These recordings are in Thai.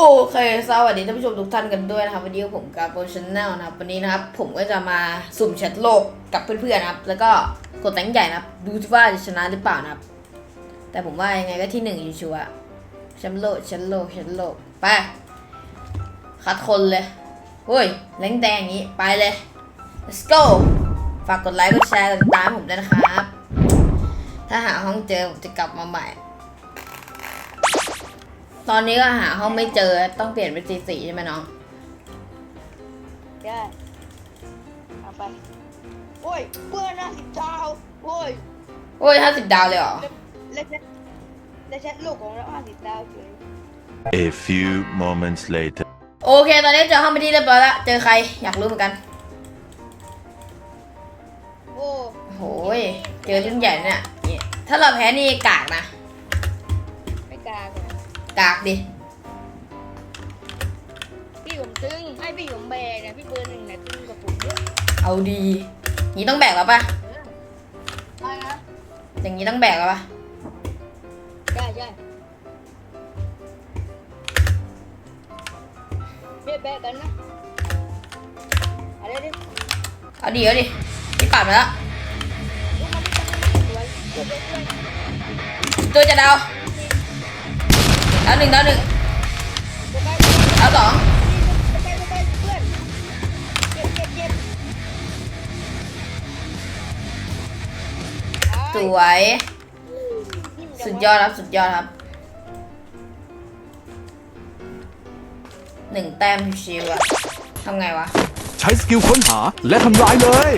โอเค สวัสดีท่านผู้ชมทุกท่านกันด้วยนะครับ วันนี้ผมกับโปรชแนลนะครับ วันนี้นะครับ ผมก็จะมาสุ่มแชทโลกกับเพื่อนๆนะครับ แล้วก็กดแตงใหญ่นะครับ ดูว่าจะชนะหรือเปล่านะครับ แต่ผมว่ายังไงก็ที่หนึ่งอยู่ชัวร์แชมป์โลกแชมป์โลกแชมป์โลก ไป คัดคนเลยเฮ้ยแรงแดงอย่างนี้ ไปเลย let's go ฝากกดไลค์ กดแชร์ กดติดตามผมด้วยนะครับ ถ้าหาห้องเจอผมจะกลับมาใหม่ ตอนนี้ก็หาห้องไม่เจอต้องเปลี่ยนเป็นสีสีใช่ไหมน้อง ได้เอาไป โอ้ยเพื่อนห้าสิบดาวโอ้ยโอ้ยห้าสิบดาวเลยเหรอเล่นเล่นเล่นแชทลูกของเราห้าสิบดาวเฉย A few moments later. โอเค ตอนนี้เจอห้องไปนที่เรียบร้อยแล้วเจอใครอยากรู้เหมือนกันโอ้โอ้ยเจอรุ่นใหญ่เนี่ยเนี่ย ถ้าเราแพ้นี่กากนะไม่กล้าเลย กากดิพี่ผมตึงให้พี่ผมแบกเนี่ยพี่เบอร์หนึ่งเนี่ยตึงกับผมเยอะเอาดีนี่ต้องแบกแล้วปะใช่นะอย่างนี้ต้องแบกแล้วปะใช่ใช่เบี้ยแบกกันนะอะไรดิเอาดีเอาดินี่ปัดมาแล้วลูกมาที่ตั้งสวยเบี้ยเบี้ยเบี้ยตัวจะดาว ดาวหนึ่งดาวหนึ่งตัวไปดาวสองตัวไปตัวไปเพื่อนเจ็บเจ็บเจ็บสวย สุดยอดครับ สุดยอดครับหนึ่งแต้มชิวๆอะทำไงวะ ใช้สกิลค้นหาและทำลายเลย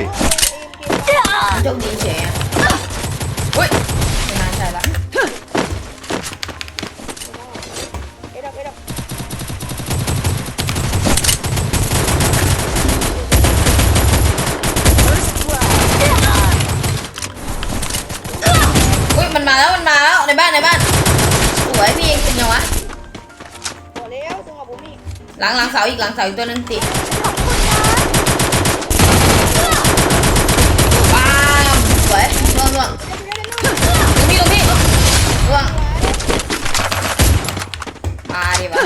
โชคดีเฉยอะเฮ้ยไม่น่าใช่ละ เอ็ดอัพเอ็ดอัพ อุ้ยมันมาแล้วมันมาแล้วในบ้านในบ้านส วยพี่เองเป็นยังวะพอแล้วตรงกับผมอีกหลังหลังเสาอีกหลังเสาอีกตัวนึงติว้าวสวยล่วงล่วงลงพี่ลงพี่ล่วงมาดิวะ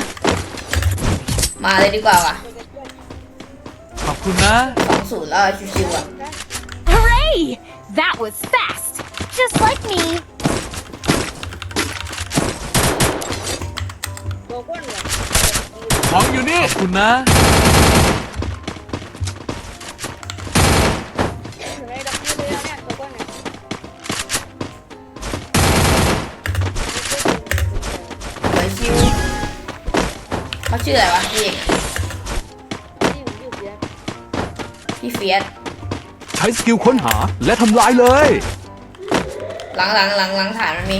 มาเลยดีกว่าวะขอบคุณนะสองศูนย์แล้วชิวๆอะ Hooray! That was fast! Just like me! ตัวก้นเหรอของอยู่นี่ ขอบคุณนะ อยู่ในดับนี้เลยนะเนี่ยตัวก้นเนี่ยสวยชิวเขาชื่ออะไรวะพี่เอกอะที่ผมอยู่เสียพี่เฟียสใช้สกิลค้นหาและทำลายเลย หลังหลังหลังหลังฐานมันมี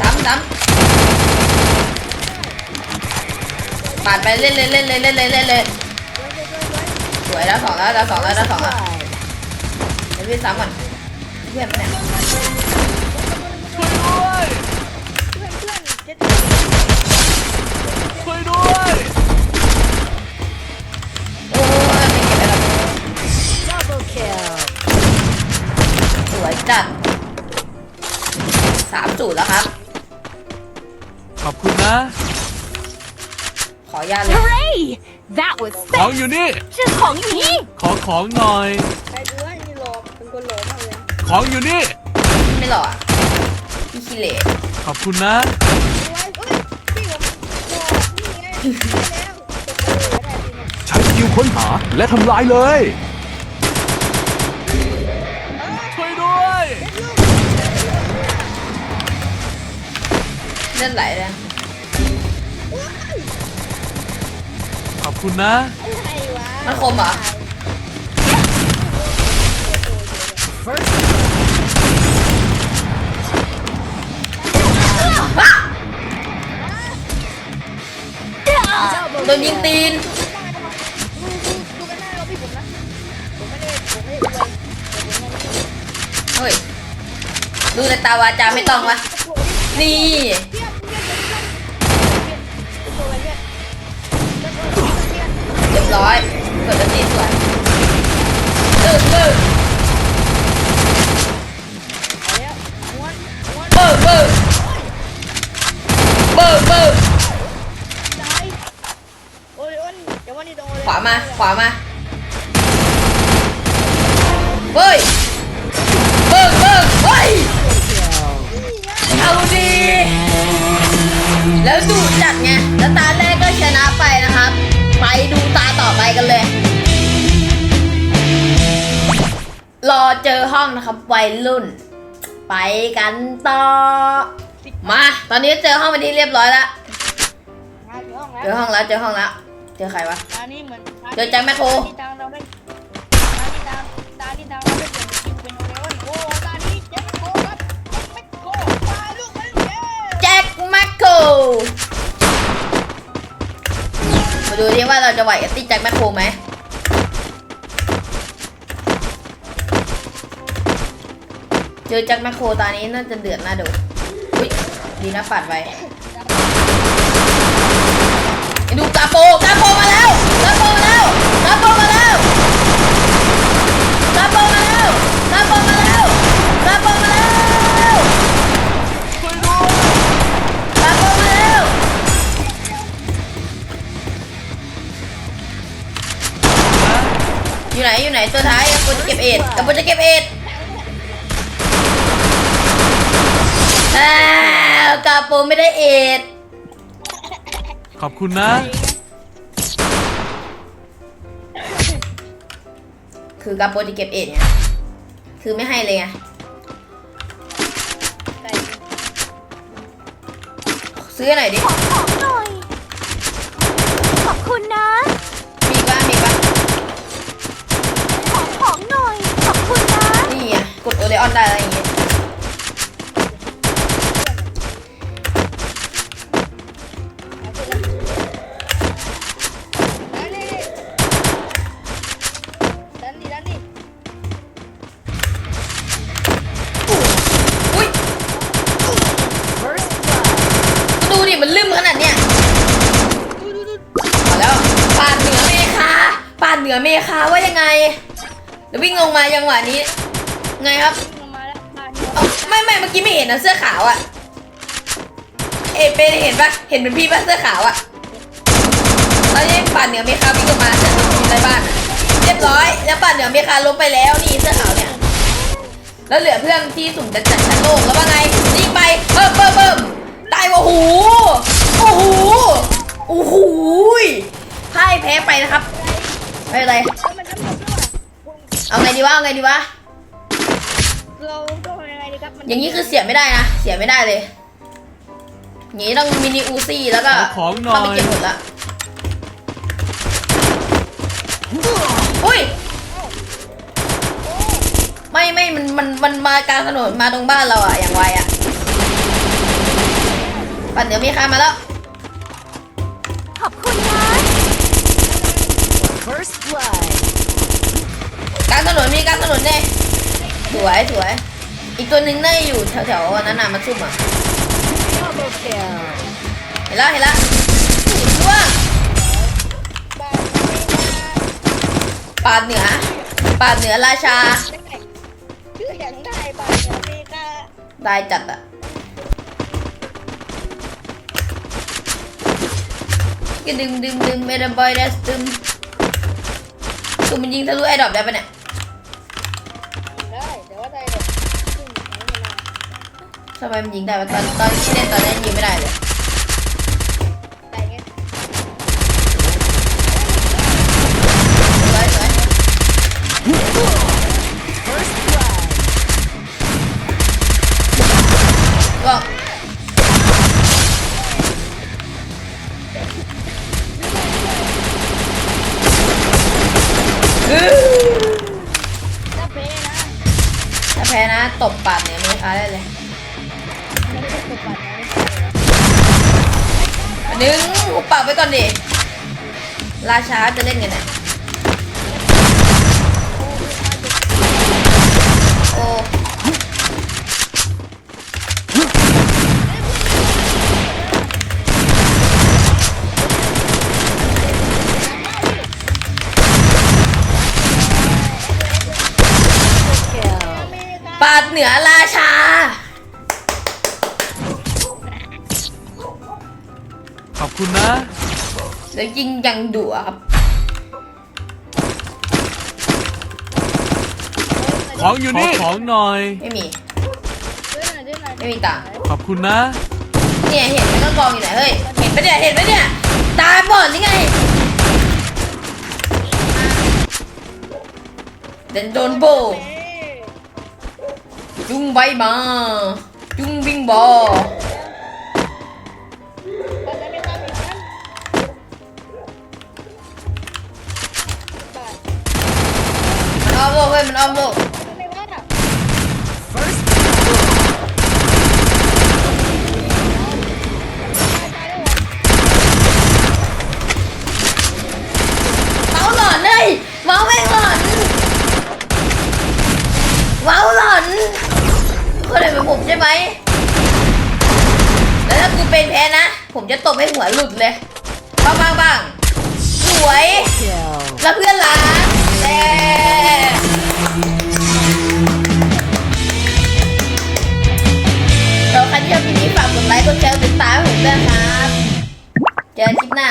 ซ้ำซ้ำ ปาดไปเล่นเล่นเล่นเล่นเล่นเลยเล่นเลยสวยแล้วสองแล้วแล้วสองแล้วแล้วสองแล้วเดี๋ยวพี่ซ้ำก่อนเพื่อนเนี่ยช่วยด้วยเพื่อนเพื่อนจะช่วยด้วยโอ้ยไม่เก็บแล้รสวยจัดสามจุดแล้วครับ ขอบคุณนะ ออนุญาตเลย Hooray! That was ของ fast! อยู่นี่ Just ของอยู่นี่ขอของหน่อย ใครดูให้นี่หลอกเป็นคนหลอกมากเลยของอยู่นี่ ไม่หรอกอะพี่ขี้เหร่ขอบคุณนะ ไว้เอ้ยพี่ผมหลอกนี่ไงแล้วเออได้จริงเนี่ยใช้สกิลค้นหาและทำลายเลย ช่วยด้วย เลือดไหลเลย ขอบคุณนะ อะไรวะมันคมเหรอ โดนยิงตีนดูดูกันหน้าเราพี่ผมนะ ผมไม่ได้ผมไม่ได้อวยแต่ผมไม่ได้เฮ้ย ดูแต่ตาวาจาไม่ต้องวะ นี่ ร้อยเปิดตีสวยตึ้งตึ้งเบิร์เบิร์เบิร์เบิร์ขวามา ขวามาเฮ้ย รอเจอห้องนะครับวัยรุ่น ไปกันต่อ มา ตอนนี้เจอห้องเป็นที่เรียบร้อยแล้ว มาถึงห้องแล้วเจอห้องแล้วเจอห้องแล้ว เจอใครวะตานี่เหมือนเจอแจ็คแมคโครตาที่ตามเราได้ตาที่ตามตาที่ตามเราได้เปลี่ยนคิวเป็นโอเลออนโอ้ตานี้แจ็คแมคโครครับแจ็คแมคโครตายลูกมันเย้แจ็คแมคโครมาดูดิว่าเราจะไหวกับตี้แจ็คแมคโครไหม เจอแจ็คแมคโครตอนนี้น่าจะเดือดน่าดูอุ้ยดีนะปัดไว้ดูกาโปกาโปมาแล้วกาโปมาแล้วกาโปมาแล้วกาโปมาแล้วกาโปมาแล้วกาโปมาแล้วกาโปมาแล้วอยู่ไหนอยู่ไหนตัวท้ายกาโปจะเก็บเอ็ดกาโปจะเก็บเอ็ด อ้าวกาโปไม่ได้เอ็ดขอบคุณนะ คือกาโปจะเก็บเอ็ดไงคือไม่ให้เลยไงใส่ซื้อหน่อยดิของหน่อย ขอบคุณนะ มีบ้างมีบ้างของของหน่อย ขอบคุณนะ นี่ไงกดโอเลออนได้อะไรอย่างเงี้ย เมคาว่ายังไงแล้ววิ่งลงมาจังหวะนี้ ไงครับลงมาแล้วตานี้เอ้าไม่ไม่เมื่อกี้ไม่เห็นนะเสื้อขาวอะเอยเป็นเห็นปะเห็นเป็นพี่ปะเสื้อขาวอะตอนนี้ป่านเหนือเมคาวิ่งลงมาเสื้อขาวอยู่ในบ้านอะเรียบร้อย แล้วป่านเหนือเมคาล้มไปแล้วนี่เสื้อขาวเนี่ย แล้วเหลือเพื่อนที่สุ่มจะจัดชั้นโลกแล้วว่าไงยิงไปเบิ่มเบิ่มเบิ่มตายโอ้โหโอ้โหโอ้โหพ่ายแพ้ไปนะครับ ไม่เป็นไร แล้วมันทำหมดด้วยเอาไงดีวะ เอาไงดีวะ เราต้องทำยังไงดีครับ มันอย่างนี้คือเสียไม่ได้นะ เสียไม่ได้เลย อย่างนี้ต้องมินิอูซี่แล้วก็ขอของหน่อย เข้าไปเก็บหมดละอุ้ย ไม่ไม่มันมันมันมากลางถนนมาตรงบ้านเราอะอย่างไวอะปั่นเดี๋ยวมีใครมาแล้วางถนนมีกลางถนนเนี่ยสวยสวย อีกตัวหนึ่งน่อยู่แถวๆนั้นน่ะมาซุ่มอะเห็นแล้วเห็นแล้วช่วงบ้านไม่มาปาดเหนือปาดเหนือราชาชื่ออย่างได้บ้านอเมกาได้จัดอะก็ดึมดึมดึมเมดบอยเดสดึมตัวมันยิงทะลุไอ้ดอกได้ปะเนี่ย ทำไมมันยิงได้วะตอนตอนที่เล่นตอนนี้ยิงไม่ได้เลยได้ไงสวยสวยก็อื้อถ้าเพนะ ถ้าแพ้นะ ตบปาก หนึ่งหุบปากไปก่อนดิราชาจะเล่นกันเนี่ยโอ้ปาดเหนือราชาุณนะ แล้วยิงยังดุอะครับ ของอยู่นี่ของหน่อย ไม่มีไม่มีตาขอบคุณนะ เนี่ยเห็นไหมก็กองอยู่ไหนเฮ้ย เห็นปะเนี่ยเห็นปะเนี่ย ตาบอดหรือไงเดินโดนโบจุงใบมา จุงวิ่งบอ อ้อมโลกเว้ยมันอ้อมโลกไม่ว่าอะ First ตายแล้วเอเมาหลอนเลยเมาแม่งหลอนเมาหลอนคนอื่นเป็นผมใช่ไหมแล้วถ้ากูเป็นแพ้นะ ผมจะตบให้หัวหลุดเลยบ้างบ้างบ้างสวย แล้วเพื่อนรัก เราใครที่ชอบคลิปนี้ฝากกดไลค์ กดแชร์ กดติดตามผมด้วยครับ เจอกันคลิปหน้า